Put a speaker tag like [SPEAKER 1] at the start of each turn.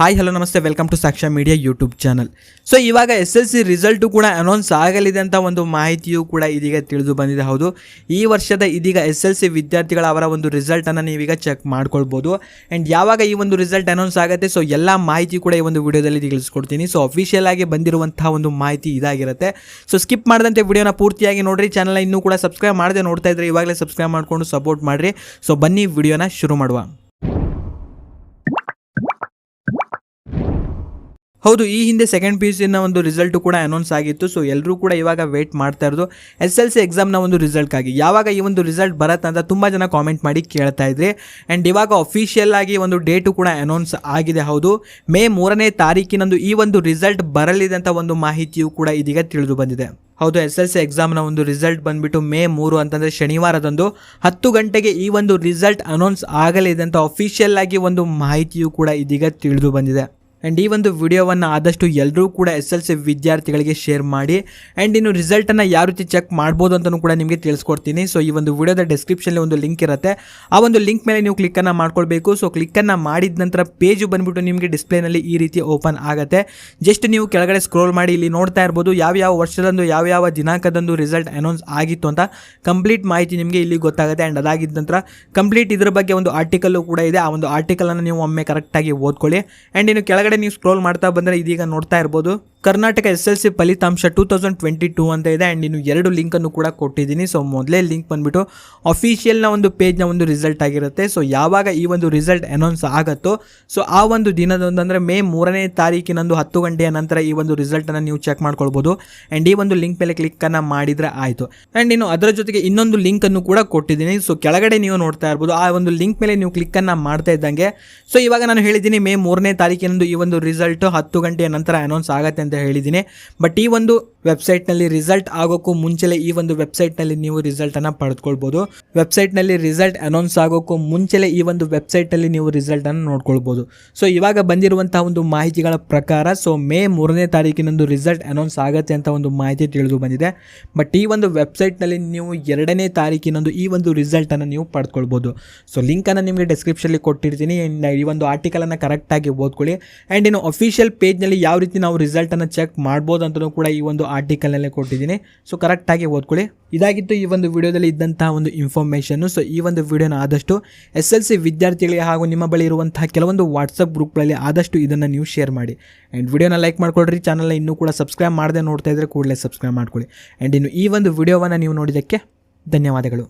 [SPEAKER 1] Hi hello ನಮಸ್ತೆ. Welcome to Saksha media YouTube channel so ಇವಾಗ S L C result ಕೂಡ announce ಆಗಲಿದೆ ಅಂತ ಒಂದು ಮಾಹಿತಿಯೂ ಕೂಡ ಇದೀಗ ತಿಳಿದು ಬಂದಿದೆ. ಹೌದು, ಈ ವರ್ಷದ ಇದೀಗ ಎಸ್ ಎಲ್ ಸಿ ವಿದ್ಯಾರ್ಥಿಗಳ ಅವರ ಒಂದು ರಿಸಲ್ಟನ್ನು ನೀವೀಗ ಚೆಕ್ ಮಾಡ್ಕೊಳ್ಬೋದು. ಆ್ಯಂಡ್ ಯಾವಾಗ ಈ ಒಂದು ರಿಸಲ್ಟ್ ಅನೌನ್ಸ್ ಆಗುತ್ತೆ ಸೊ ಎಲ್ಲ ಮಾಹಿತಿ ಕೂಡ ಈ ಒಂದು ವಿಡಿಯೋದಲ್ಲಿ ತಿಳಿಸ್ಕೊಡ್ತೀನಿ. ಸೊ ಅಫಿಷಿಯಲ್ ಆಗಿ ಬಂದಿರುವಂತಹ ಒಂದು ಮಾಹಿತಿ ಇದಾಗಿರುತ್ತೆ. ಸೊ ಸ್ಕಿಪ್ ಮಾಡದಂತೆ ವಿಡಿಯೋನ ಪೂರ್ತಿಯಾಗಿ ನೋಡಿರಿ. ಚಾನಲ್ ಇನ್ನೂ ಕೂಡ ಸಬ್ಸ್ಕ್ರೈಬ್ ಮಾಡದೆ ನೋಡ್ತಾ ಇದ್ರೆ ಇವಾಗಲೇ ಸಬ್ಸ್ಕ್ರೈಬ್ ಮಾಡ್ಕೊಂಡು ಸಪೋರ್ಟ್ ಮಾಡಿರಿ. ಸೊ ಬನ್ನಿ, ವಿಡಿಯೋನ ಶುರು ಮಾಡುವ. ಹೌದು, ಈ ಹಿಂದೆ ಸೆಕೆಂಡ್ ಪಿ ಯು ಸಿನ ಒಂದು ರಿಸಲ್ಟು ಕೂಡ ಅನೌನ್ಸ್ ಆಗಿತ್ತು. ಸೊ ಎಲ್ಲರೂ ಕೂಡ ಇವಾಗ ವೇಟ್ ಮಾಡ್ತಾ ಇರೋದು. ಎಸ್ ಎಲ್ ಸಿ ಎಕ್ಸಾಮ್ನ ಒಂದು ರಿಸಲ್ಟ್ಗಾಗಿ ಯಾವಾಗ ಈ ಒಂದು ರಿಸಲ್ಟ್ ಬರತ್ತೆ ಅಂತ ತುಂಬ ಜನ ಕಾಮೆಂಟ್ ಮಾಡಿ ಕೇಳ್ತಾ ಇದ್ರಿ. ಆ್ಯಂಡ್ ಇವಾಗ ಅಫಿಷಿಯಲ್ ಆಗಿ ಒಂದು ಡೇಟು ಕೂಡ ಅನೌನ್ಸ್ ಆಗಿದೆ, ಹೌದು. ಮೇ ಮೂರನೇ ತಾರೀಕಿನಂದು ಈ ಒಂದು ರಿಸಲ್ಟ್ ಬರಲಿದೆ ಅಂತ ಒಂದು ಮಾಹಿತಿಯು ಕೂಡ ಇದೀಗ ತಿಳಿದು ಬಂದಿದೆ. ಹೌದು ಎಸ್ ಎಲ್ ಸಿ ಎಕ್ಸಾಮ್ನ ಒಂದು ರಿಸಲ್ಟ್ ಬಂದ್ಬಿಟ್ಟು ಮೇ ಮೂರು ಅಂತಂದರೆ ಶನಿವಾರದಂದು ಹತ್ತು ಗಂಟೆಗೆ ಈ ಒಂದು ರಿಸಲ್ಟ್ ಅನೌನ್ಸ್ ಆಗಲಿದೆ ಅಂತ ಅಫಿಷಿಯಲ್ ಆಗಿ ಒಂದು ಮಾಹಿತಿಯು ಕೂಡ ಇದೀಗ ತಿಳಿದು ಬಂದಿದೆ. ಆ್ಯಂಡ್ ಈ ಒಂದು ವಿಡಿಯೋವನ್ನು ಆದಷ್ಟು ಎಲ್ಲರೂ ಕೂಡ ಎಸ್ ಎಲ್ ಸಿ ವಿದ್ಯಾರ್ಥಿಗಳಿಗೆ ಶೇರ್ ಮಾಡಿ. ಆ್ಯಂಡ್ ಇನ್ನು ರಿಸಲ್ಟನ್ನು ಯಾವ ರೀತಿ ಚೆಕ್ ಮಾಡ್ಬೋದು ಅಂತಲೂ ಕೂಡ ನಿಮಗೆ ತಿಳಿಸ್ಕೊಡ್ತೀನಿ. ಸೊ ಈ ಒಂದು ವಿಡಿಯೋದ ಡಿಸ್ಕ್ರಿಪ್ಷನಲ್ಲಿ ಒಂದು ಲಿಂಕ್ ಇರುತ್ತೆ. ಆ ಒಂದು ಲಿಂಕ್ ಮೇಲೆ ನೀವು ಕ್ಲಿಕ್ಕನ್ನು ಮಾಡ್ಕೊಳ್ಬೇಕು. ಸೊ ಕ್ಲಿಕ್ಕನ್ನು ಮಾಡಿದ ನಂತರ ಪೇಜು ಬಂದುಬಿಟ್ಟು ನಿಮಗೆ ಡಿಸ್ಪ್ಲೇನಲ್ಲಿ ಈ ರೀತಿ ಓಪನ್ ಆಗುತ್ತೆ. ಜಸ್ಟ್ ನೀವು ಕೆಳಗಡೆ ಸ್ಕ್ರೋಲ್ ಮಾಡಿ, ಇಲ್ಲಿ ನೋಡ್ತಾ ಇರ್ಬೋದು ಯಾವ ಯಾವ ವರ್ಷದಂದು, ಯಾವ ಯಾವ ದಿನಾಂಕದಂದು ರಿಸಲ್ಟ್ ಅನೌನ್ಸ್ ಆಗಿತ್ತು ಅಂತ ಕಂಪ್ಲೀಟ್ ಮಾಹಿತಿ ನಿಮಗೆ ಇಲ್ಲಿ ಗೊತ್ತಾಗುತ್ತೆ. ಆ್ಯಂಡ್ ಅದಾಗಿದ್ದ ನಂತರ ಕಂಪ್ಲೀಟ್ ಇದ್ರ ಬಗ್ಗೆ ಒಂದು ಆರ್ಟಿಕಲ್ಲು ಕೂಡ ಇದೆ. ಆ ಒಂದು ಆರ್ಟಿಕಲನ್ನು ನೀವು ಒಮ್ಮೆ ಕರೆಕ್ಟಾಗಿ ಓದ್ಕೊಳ್ಳಿ. ಆ್ಯಂಡ್ ಇನ್ನು ಕೆಳಗಡೆ ನೀವು ಸ್ಕ್ರೋಲ್ ಮಾಡ್ತಾ ಬಂದರೆ ಇದೀಗ ನೋಡ್ತಾ ಇರ್ಬೋದು. ಕರ್ನಾಟಕ ಎಸ್ ಎಲ್ ಸಿ ಫಲಿತಾಂಶ ಟೂ ತೌಸಂಡ್ ಟ್ವೆಂಟಿ ಟೂ ಅಂತ ಇದೆ. ಆ್ಯಂಡ್ ಇನ್ನು ಎರಡು ಲಿಂಕನ್ನು ಕೂಡ ಕೊಟ್ಟಿದ್ದೀನಿ. ಸೊ ಮೊದಲೇ ಲಿಂಕ್ ಬಂದುಬಿಟ್ಟು ಅಫಿಷಿಯಲ್ನ ಒಂದು ಪೇಜ್ನ ಒಂದು ರಿಸಲ್ಟ್ ಆಗಿರುತ್ತೆ. ಸೊ ಯಾವಾಗ ಈ ಒಂದು ರಿಸಲ್ಟ್ ಅನೌನ್ಸ್ ಆಗುತ್ತೋ ಸೊ ಆ ಒಂದು ದಿನದೊಂದು ಅಂದರೆ ಮೇ ಮೂರನೇ ತಾರೀಕಿನಂದು ಹತ್ತು ಗಂಟೆಯ ನಂತರ ಈ ಒಂದು ರಿಸಲ್ಟನ್ನು ನೀವು ಚೆಕ್ ಮಾಡ್ಕೊಳ್ಬೋದು. ಆ್ಯಂಡ್ ಈ ಒಂದು ಲಿಂಕ್ ಮೇಲೆ ಕ್ಲಿಕ್ಕನ್ನು ಮಾಡಿದರೆ ಆಯಿತು. ಆ್ಯಂಡ್ ಇನ್ನು ಅದರ ಜೊತೆಗೆ ಇನ್ನೊಂದು ಲಿಂಕನ್ನು ಕೂಡ ಕೊಟ್ಟಿದ್ದೀನಿ. ಸೊ ಕೆಳಗಡೆ ನೀವು ನೋಡ್ತಾ ಇರ್ಬೋದು, ಆ ಒಂದು ಲಿಂಕ್ ಮೇಲೆ ನೀವು ಕ್ಲಿಕ್ಕನ್ನು ಮಾಡ್ತಾ ಇದ್ದಂಗೆ. ಸೊ ಇವಾಗ ನಾನು ಹೇಳಿದ್ದೀನಿ ಮೇ ಮೂರನೇ ತಾರೀಕಿನಂದು ಈ ಒಂದು ರಿಸಲ್ಟ್ ಹತ್ತು ಗಂಟೆಯ ನಂತರ ಅನೌನ್ಸ್ ಆಗುತ್ತೆ ಅಂತ ಹೇಳಿದ್ದೀನಿ. ಬಟ್ ಈ ಒಂದು ವೆಬ್ಸೈಟ್ನಲ್ಲಿ ರಿಸಲ್ಟ್ ಆಗೋಕ್ಕೂ ಮುಂಚೆಲೆ ಈ ಒಂದು ವೆಬ್ಸೈಟ್ನಲ್ಲಿ ನೀವು ರಿಸಲ್ಟನ್ನು ಪಡೆದುಕೊಳ್ಬೋದು. ವೆಬ್ಸೈಟ್ನಲ್ಲಿ ರಿಸಲ್ಟ್ ಅನೌನ್ಸ್ ಆಗೋಕ್ಕೂ ಮುಂಚೆಲೆ ಈ ಒಂದು ವೆಬ್ಸೈಟಲ್ಲಿ ನೀವು ರಿಸಲ್ಟನ್ನು ನೋಡ್ಕೊಳ್ಬೋದು. ಸೊ, ಇವಾಗ ಬಂದಿರುವಂಥ ಒಂದು ಮಾಹಿತಿಗಳ ಪ್ರಕಾರ, ಸೊ, ಮೇ ಮೂರನೇ ತಾರೀಕಿನಂದು ರಿಸಲ್ಟ್ ಅನೌನ್ಸ್ ಆಗುತ್ತೆ ಅಂತ ಒಂದು ಮಾಹಿತಿ ತಿಳಿದು ಬಂದಿದೆ. ಬಟ್ ಈ ಒಂದು ವೆಬ್ಸೈಟ್ನಲ್ಲಿ ನೀವು ಎರಡನೇ ತಾರೀಕಿನಂದು ಈ ಒಂದು ರಿಸಲ್ಟನ್ನು ನೀವು ಪಡ್ಕೊಳ್ಬೋದು ಸೊ, ಲಿಂಕನ್ನು ನಿಮಗೆ ಡಿಸ್ಕ್ರಿಪ್ಷನಲ್ಲಿ ಕೊಟ್ಟಿರ್ತೀನಿ. ಈ ಒಂದು ಆರ್ಟಿಕಲನ್ನು ಕರೆಕ್ಟಾಗಿ ಓದ್ಕೊಳ್ಳಿ. ಆ್ಯಂಡ್ ಇನ್ನು ಅಫಿಷಿಯಲ್ ಪೇಜ್ನಲ್ಲಿ ಯಾವ ರೀತಿ ನಾವು ರಿಸಲ್ಟನ್ನು ಚೆಕ್ ಮಾಡ್ಬೋದು ಅಂತಲೂ ಕೂಡ ಈ ಒಂದು ಆರ್ಟಿಕಲ್ನಲ್ಲೇ ಕೊಟ್ಟಿದ್ದೀನಿ. ಸೊ ಕರೆಕ್ಟಾಗಿ ಓದ್ಕೊಳ್ಳಿ. ಇದಾಗಿತ್ತು ಈ ಒಂದು ವಿಡಿಯೋದಲ್ಲಿ ಇದ್ದಂತಹ ಒಂದು ಇನ್ಫಾರ್ಮೇಷನ್ನು ಸೊ ಈ ಒಂದು ವಿಡಿಯೋನ ಆದಷ್ಟು ಎಸ್ ಎಲ್ ಸಿ ವಿದ್ಯಾರ್ಥಿಗಳಿಗೆ ಹಾಗೂ ನಿಮ್ಮ ಬಳಿ ಇರುವಂತಹ ಕೆಲವೊಂದು ವಾಟ್ಸಪ್ ಗ್ರೂಪ್ಗಳಲ್ಲಿ ಆದಷ್ಟು ಇದನ್ನು ನೀವು ಶೇರ್ ಮಾಡಿ. ಆ್ಯಂಡ್ ವಿಡಿಯೋನ ಲೈಕ್ ಮಾಡ್ಕೊಳ್ರಿ. ಚಾನಲ್ನ ಇನ್ನೂ ಕೂಡ ಸಬ್ಸ್ಕ್ರೈಬ್ ಮಾಡದೆ ನೋಡ್ತಾ ಇದ್ದರೆ ಕೂಡಲೇ ಸಬ್ಸ್ಕ್ರೈಬ್ ಮಾಡ್ಕೊಳ್ಳಿ. ಆ್ಯಂಡ್ ಇನ್ನು ಈ ಒಂದು ವಿಡಿಯೋವನ್ನು ನೀವು ನೋಡಿದ್ದಕ್ಕೆ ಧನ್ಯವಾದಗಳು.